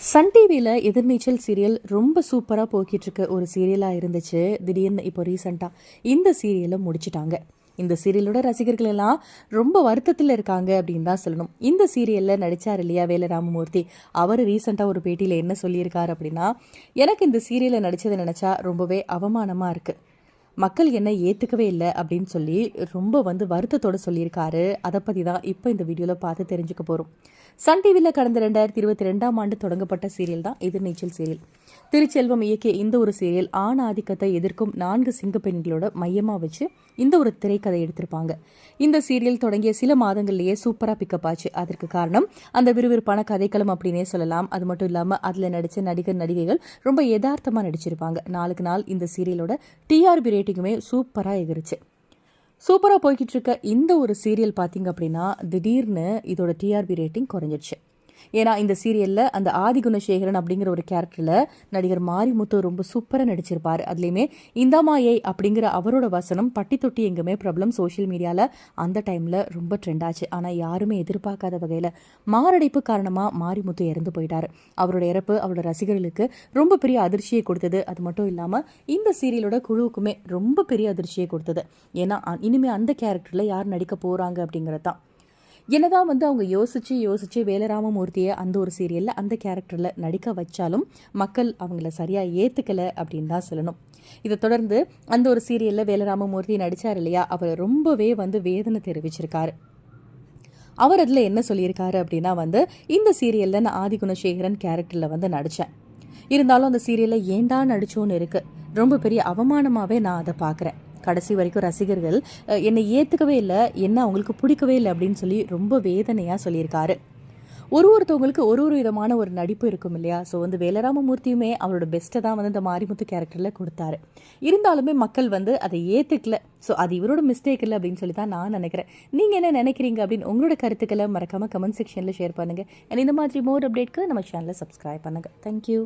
Sun டிவியில் எதிர்நீச்சல் serial ரொம்ப சூப்பராக போய்கிட்டு இருக்க ஒரு சீரியலாக இருந்துச்சு. திடீர்னு இப்போ ரீசெண்டாக இந்த சீரியலை முடிச்சிட்டாங்க. இந்த சீரியலோட ரசிகர்கள் எல்லாம் ரொம்ப வருத்தத்தில் இருக்காங்க அப்படின்னு தான் சொல்லணும். இந்த சீரியலில் நடித்தார் இல்லையா வேல ராமமூர்த்தி அவர் ரீசெண்டாக ஒரு பேட்டியில் என்ன சொல்லியிருக்காரு அப்படின்னா எனக்கு இந்த சீரியலில் நடித்ததை நினச்சா ரொம்பவே அவமானமாக இருக்குது மக்கள் என்ன ஏற்றுக்கவே இல்லை அப்படின்னு சொல்லி ரொம்ப வந்து வருத்தத்தோடு சொல்லியிருக்காரு. அதை பற்றி தான் இப்போ இந்த வீடியோவில் பார்த்து தெரிஞ்சுக்க போகிறோம் சன் டிவியில் கடந்த ரெண்டாயிரத்தி இருபத்தி ரெண்டாம் ஆண்டு தொடங்கப்பட்ட சீரியல் தான் எதிர்நீச்சல் சீரியல். திருச்செல்வம் இயக்கிய இந்த ஒரு சீரியல் ஆண் ஆதிக்கத்தை எதிர்க்கும் நான்கு சிங்க பெண்களோட மையமாக வச்சு இந்த ஒரு திரைக்கதை எடுத்திருப்பாங்க. இந்த சீரியல் தொடங்கிய சில மாதங்கள்லேயே சூப்பராக பிக்கப் ஆச்சு. அதற்கு காரணம் அந்த விறுவிறுப்பான கதைக்களம் அப்படின்னே சொல்லலாம். அது மட்டும் இல்லாமல் அதில் நடித்த நடிகர் நடிகைகள் ரொம்ப யதார்த்தமாக நடிச்சிருப்பாங்க. நாளுக்கு நாள் இந்த சீரியலோட டிஆர்பி ரேட்டிங்குமே சூப்பராக எகிருச்சு. சூப்பராக போய்கிட்டு இருக்க இந்த ஒரு சீரியல் பார்த்தீங்க அப்படின்னா திடீர்னு இதோட டிஆர்பி ரேட்டிங் குறைஞ்சிடுச்சு ஏன்னா இந்த சீரியலில் அந்த ஆதிகுணசேகரன் அப்படிங்கிற ஒரு கேரக்டரில் நடிகர் மாரிமுத்து ரொம்ப சூப்பராக நடிச்சிருப்பார். அதுலேயுமே இந்தாமாயை அப்படிங்கிற அவரோட வசனம் பட்டி தொட்டி எங்குமே ப்ராப்ளம் சோஷியல் மீடியாவில் அந்த டைமில் ரொம்ப ட்ரெண்ட் ஆச்சு. ஆனால் யாருமே எதிர்பார்க்காத வகையில் மாரடைப்பு காரணமாக மாரிமுத்து இறந்து போயிட்டார். அவரோட இறப்பு அவரோட ரசிகர்களுக்கு ரொம்ப பெரிய அதிர்ச்சியை கொடுத்தது. அது மட்டும் இல்லாமல் இந்த சீரியலோட குழுவுக்குமே ரொம்ப பெரிய அதிர்ச்சியை கொடுத்தது. ஏன்னா இனிமேல் அந்த கேரக்டரில் யார் நடிக்க போகிறாங்க அப்படிங்கிறது தான் என்னதான் வந்து அவங்க யோசித்து யோசித்து வேலராமமூர்த்தியை அந்த ஒரு சீரியலில் அந்த கேரக்டரில் நடிக்க வச்சாலும் மக்கள் அவங்கள சரியாக ஏற்றுக்கலை அப்படின்னு தான் சொல்லணும். இதை தொடர்ந்து அந்த ஒரு சீரியலில் வேலராமமூர்த்தி நடித்தார் இல்லையா? அவர் ரொம்பவே வந்து வேதனை தெரிவிச்சிருக்காரு. அவர் அதில் என்ன சொல்லியிருக்காரு அப்படின்னா வந்து இந்த சீரியலில் நான் ஆதிகுணசேகரன் கேரக்டரில் வந்து நடித்தேன் இருந்தாலும் அந்த சீரியலில் ஏண்டா நடிச்சோன்னு இருக்குது ரொம்ப பெரிய அவமானமாகவே நான் அதை பார்க்குறேன். கடைசி வரைக்கும் ரசிகர்கள் என்னை ஏற்றுக்கவே இல்லை என்ன அவங்களுக்கு பிடிக்கவே இல்லை அப்படின்னு சொல்லி ரொம்ப வேதனையாக சொல்லியிருக்காரு. ஒரு ஒருத்தவங்களுக்கு ஒரு ஒரு விதமான ஒரு நடிப்பு இருக்கும் இல்லையா? ஸோ வந்து வேலராமமூர்த்தியுமே அவரோட பெஸ்ட்டை தான் வந்து இந்த மாரிமுத்து கேரக்டரில் கொடுத்தாரு. இருந்தாலுமே மக்கள் வந்து அதை ஏற்றுக்கல ஸோ அது இவரோட மிஸ்டேக் இல்லை அப்படின்னு சொல்லி தான் நான் நினைக்கிறேன். நீங்கள் என்ன நினைக்கிறீங்க அப்படின்னு உங்களோட கருத்துக்களை மறக்காமல் கமெண்ட் செக்ஷனில் ஷேர் பண்ணுங்கள் அண்ட் இந்த மாதிரி மோர் அப்டேட்க்கு நம்ம சேனலை சப்ஸ்கிரைப் பண்ணுங்கள் தேங்க்யூ